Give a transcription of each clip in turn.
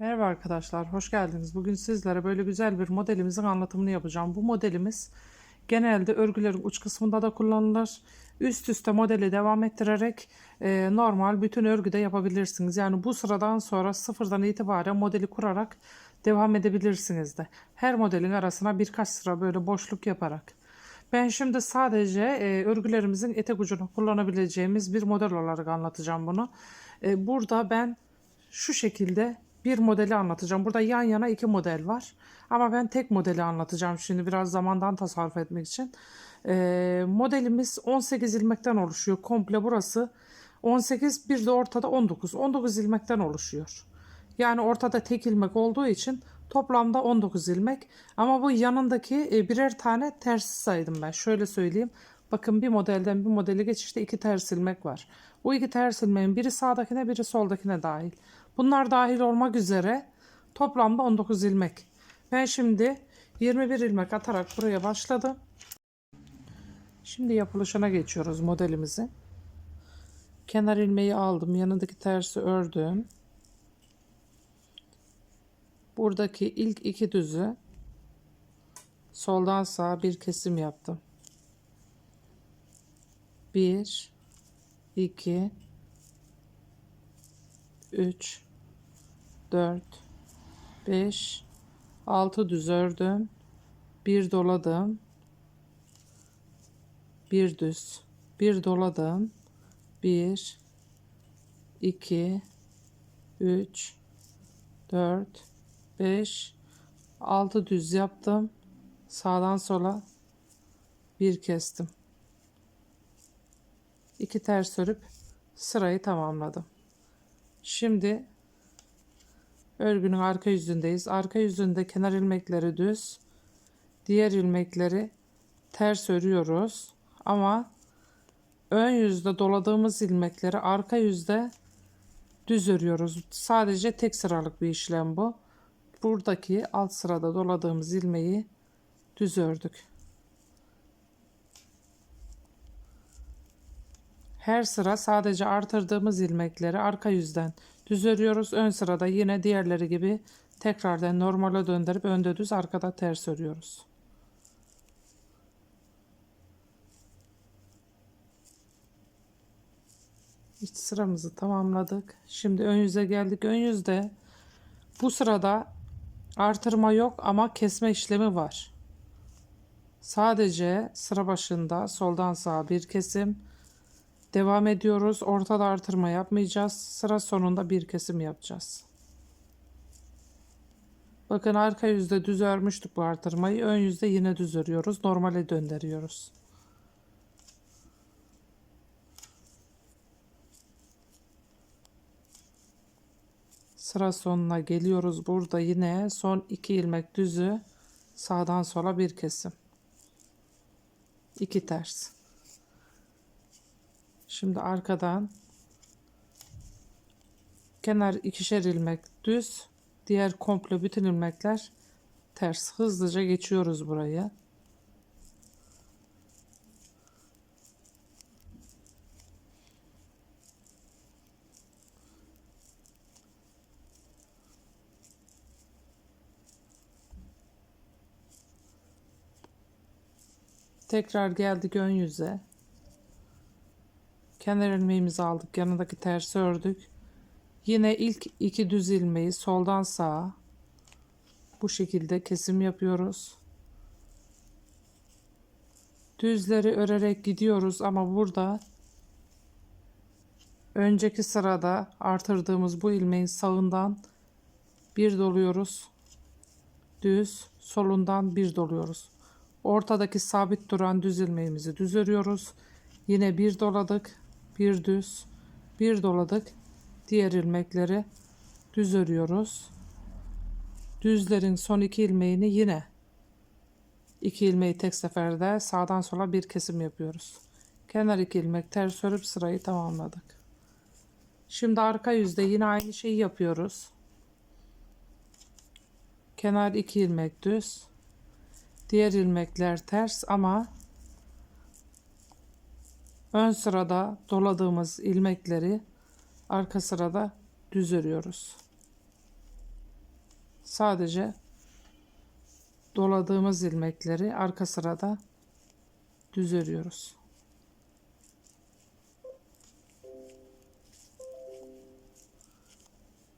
Merhaba arkadaşlar, hoş geldiniz. Bugün sizlere böyle güzel bir modelimizin anlatımını yapacağım. Bu modelimiz genelde örgülerin uç kısmında da kullanılır. Üst üste modeli devam ettirerek e, normal bütün örgüde yapabilirsiniz. Yani bu sıradan sonra sıfırdan itibaren modeli kurarak devam edebilirsiniz de. Her modelin arasına birkaç sıra böyle boşluk yaparak. Ben şimdi sadece e, örgülerimizin etek ucunu kullanabileceğimiz bir model olarak anlatacağım bunu. E, burada ben şu şekilde bir modeli anlatacağım. Burada yan yana iki model var. Ama ben tek modeli anlatacağım şimdi biraz zamandan tasarruf etmek için. Ee, modelimiz 18 ilmekten oluşuyor. Komple burası 18 bir de ortada 19. 19 ilmekten oluşuyor. Yani ortada tek ilmek olduğu için toplamda 19 ilmek. Ama bu yanındaki e, birer tane tersi saydım ben. Şöyle söyleyeyim. Bakın bir modelden bir modele geçişte iki ters ilmek var. Bu iki ters ilmeğin biri sağdakine biri soldakine dahil. Bunlar dahil olmak üzere toplamda 19 ilmek. Ben şimdi 21 ilmek atarak buraya başladım. Şimdi yapılışına geçiyoruz modelimizi. Kenar ilmeği aldım. Yanındaki tersi ördüm. Buradaki ilk iki düzü soldan sağa bir kesim yaptım. 1 2 3 4 5 6 düz ördüm. Bir doladım. Bir düz. Bir doladım. 1 2 3 4 5 6 düz yaptım. Sağdan sola bir kestim. İki ters örüp sırayı tamamladım. Şimdi örgünün arka yüzündeyiz. Arka yüzünde kenar ilmekleri düz. Diğer ilmekleri ters örüyoruz. Ama ön yüzde doladığımız ilmekleri arka yüzde düz örüyoruz. Sadece tek sıralık bir işlem bu. Buradaki alt sırada doladığımız ilmeği düz ördük. Her sıra sadece artırdığımız ilmekleri arka yüzden düz örüyoruz. Ön sırada yine diğerleri gibi tekrardan normale döndürüp önde düz arkada ters örüyoruz. İç sıramızı tamamladık. Şimdi ön yüze geldik. Ön yüzde bu sırada artırma yok ama kesme işlemi var. Sadece sıra başında soldan sağa bir kesim, Devam ediyoruz. Ortada artırma yapmayacağız. Sıra sonunda bir kesim yapacağız. Bakın arka yüzde düz örmüştük bu artırmayı. Ön yüzde yine düz örüyoruz. Normale döndürüyoruz. Sıra sonuna geliyoruz. Burada yine son iki ilmek düzü sağdan sola bir kesim. İki ters. Şimdi arkadan kenar ikişer ilmek düz, diğer komple bütün ilmekler ters. Hızlıca geçiyoruz burayı. Tekrar geldik ön yüze. Kenar ilmeğimizi aldık. Yanındaki tersi ördük. Yine ilk iki düz ilmeği soldan sağa bu şekilde kesim yapıyoruz. Düzleri örerek gidiyoruz ama burada önceki sırada artırdığımız bu ilmeğin sağından bir doluyoruz. Düz, solundan bir doluyoruz. Ortadaki sabit duran düz ilmeğimizi düz örüyoruz. Yine bir doladık bir düz bir doladık diğer ilmekleri düz örüyoruz. Düzlerin son iki ilmeğini yine iki ilmeği tek seferde sağdan sola bir kesim yapıyoruz. Kenar iki ilmek ters örüp sırayı tamamladık. Şimdi arka yüzde yine aynı şeyi yapıyoruz. Kenar iki ilmek düz diğer ilmekler ters ama Ön sırada doladığımız ilmekleri arka sırada düz örüyoruz. sadece doladığımız ilmekleri arka sırada düz örüyoruz.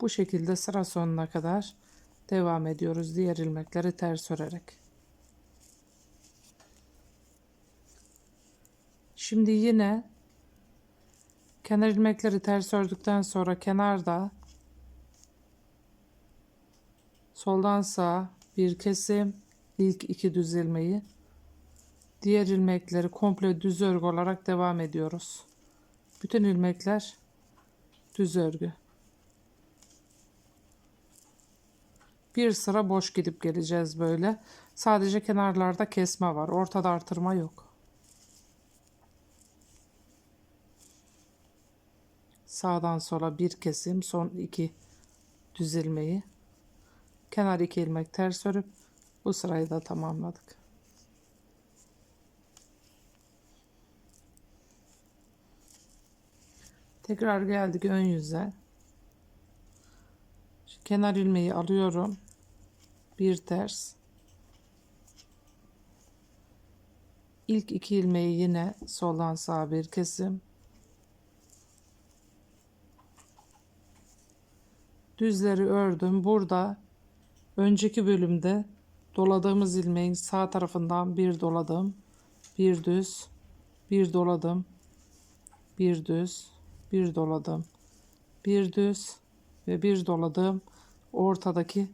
Bu şekilde sıra sonuna kadar devam ediyoruz diğer ilmekleri ters örerek. Şimdi yine kenar ilmekleri ters ördükten sonra kenarda soldan sağa bir kesim ilk iki düz ilmeği diğer ilmekleri komple düz örgü olarak devam ediyoruz. Bütün ilmekler düz örgü. Bir sıra boş gidip geleceğiz böyle. Sadece kenarlarda kesme var. Ortada artırma yok. Sağdan sola bir kesim, son iki düz ilmeği. Kenar iki ilmek ters örüp bu sırayı da tamamladık. Tekrar geldik ön yüze. Şu kenar ilmeği alıyorum. Bir ters. İlk iki ilmeği yine soldan sağa bir kesim. Düzleri ördüm. Burada önceki bölümde doladığımız ilmeğin sağ tarafından bir doladım. Bir düz, bir doladım. Bir düz, bir doladım. Bir düz ve bir doladım. Ortadaki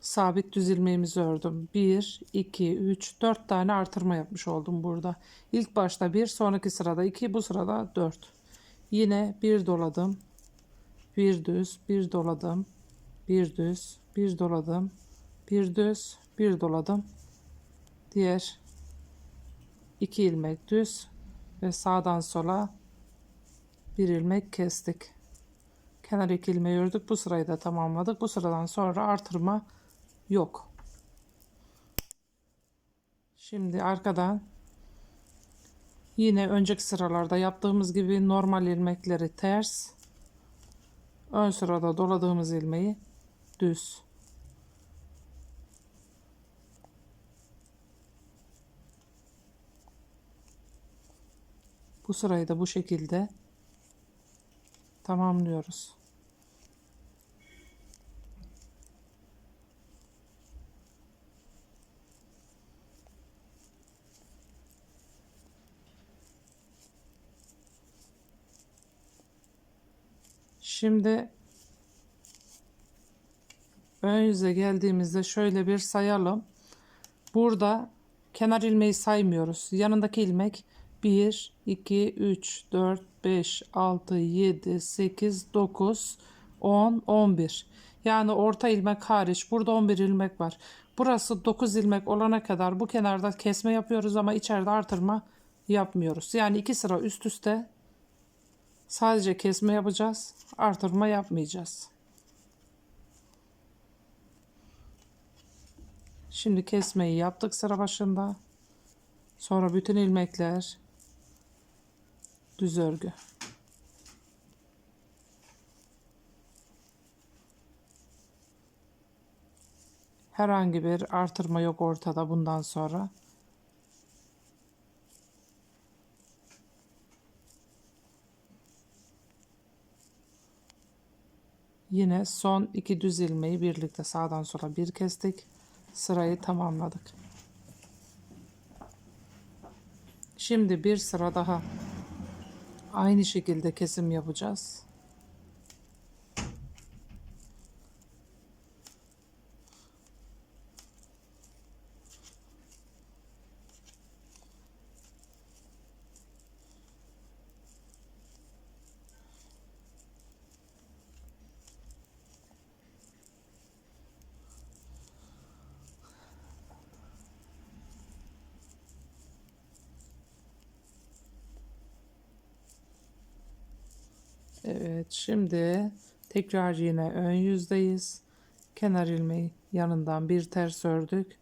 sabit düz ilmeğimizi ördüm. 1, 2, 3, 4 tane artırma yapmış oldum burada. İlk başta 1, sonraki sırada 2, bu sırada 4. Yine bir doladım. Bir düz, bir doladım. Bir düz, bir doladım. Bir düz, bir doladım. Diğer iki ilmek düz ve sağdan sola bir ilmek kestik. Kenar iki ilmeği ördük. Bu sırayı da tamamladık. Bu sıradan sonra artırma yok. Şimdi arkadan yine önceki sıralarda yaptığımız gibi normal ilmekleri ters ön sırada doladığımız ilmeği düz bu sırayı da bu şekilde tamamlıyoruz. Şimdi ön yüze geldiğimizde şöyle bir sayalım. Burada kenar ilmeği saymıyoruz. Yanındaki ilmek 1, 2, 3, 4, 5, 6, 7, 8, 9, 10, 11. Yani orta ilmek hariç burada 11 ilmek var. Burası 9 ilmek olana kadar bu kenarda kesme yapıyoruz ama içeride artırma yapmıyoruz. Yani iki sıra üst üste sadece kesme yapacağız. Artırma yapmayacağız. Şimdi kesmeyi yaptık sıra başında. Sonra bütün ilmekler düz örgü. Herhangi bir artırma yok ortada bundan sonra. Yine son iki düz ilmeği birlikte sağdan sola bir kestik. Sırayı tamamladık. Şimdi bir sıra daha aynı şekilde kesim yapacağız. Evet şimdi tekrar yine ön yüzdeyiz. Kenar ilmeği yanından bir ters ördük.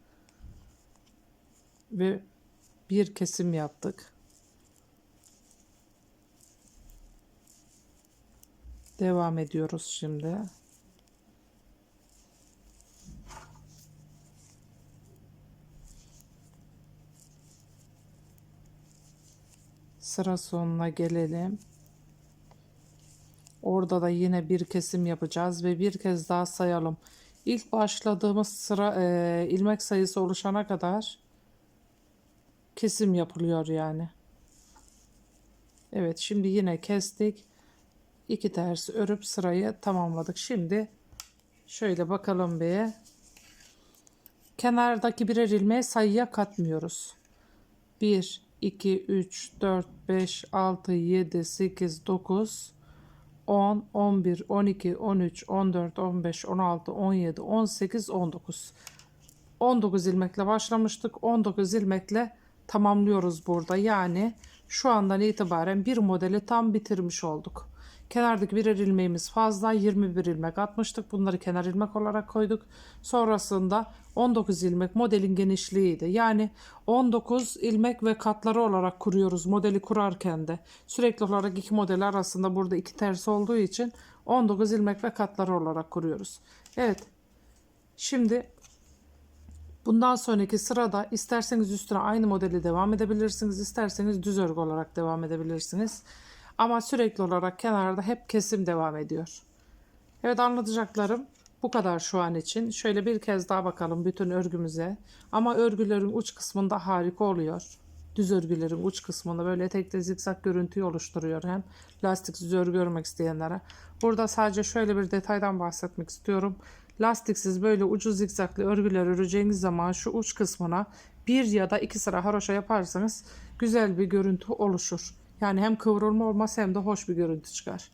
Ve bir kesim yaptık. Devam ediyoruz şimdi. Sıra sonuna gelelim. Orada da yine bir kesim yapacağız ve bir kez daha sayalım. İlk başladığımız sıra eee, ilmek sayısı oluşana kadar kesim yapılıyor yani. Evet şimdi yine kestik. İki ters örüp sırayı tamamladık. Şimdi şöyle bakalım bir. Kenardaki birer ilmeği sayıya katmıyoruz. 1, 2, 3, 4, 5, 6, 7, 8, 9, 10, 11, 12, 13, 14, 15, 16, 17, 18, 19. 19 ilmekle başlamıştık. 19 ilmekle tamamlıyoruz burada. Yani şu andan itibaren bir modeli tam bitirmiş olduk. Kenardaki birer ilmeğimiz fazla 21 ilmek atmıştık. Bunları kenar ilmek olarak koyduk. Sonrasında 19 ilmek modelin genişliğiydi. Yani 19 ilmek ve katları olarak kuruyoruz modeli kurarken de. Sürekli olarak iki model arasında burada iki ters olduğu için 19 ilmek ve katları olarak kuruyoruz. Evet. Şimdi Bundan sonraki sırada isterseniz üstüne aynı modeli devam edebilirsiniz, isterseniz düz örgü olarak devam edebilirsiniz. Ama sürekli olarak kenarda hep kesim devam ediyor. Evet anlatacaklarım bu kadar şu an için. Şöyle bir kez daha bakalım bütün örgümüze. Ama örgülerin uç kısmında harika oluyor. Düz örgülerin uç kısmında böyle etekte zikzak görüntüyü oluşturuyor hem lastiksiz örgü örmek isteyenlere. Burada sadece şöyle bir detaydan bahsetmek istiyorum. Lastiksiz böyle ucu zikzaklı örgüler öreceğiniz zaman şu uç kısmına bir ya da iki sıra haroşa yaparsanız güzel bir görüntü oluşur. Yani hem kıvrılma olmaz hem de hoş bir görüntü çıkar.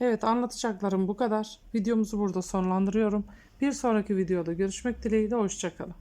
Evet anlatacaklarım bu kadar. Videomuzu burada sonlandırıyorum. Bir sonraki videoda görüşmek dileğiyle hoşçakalın.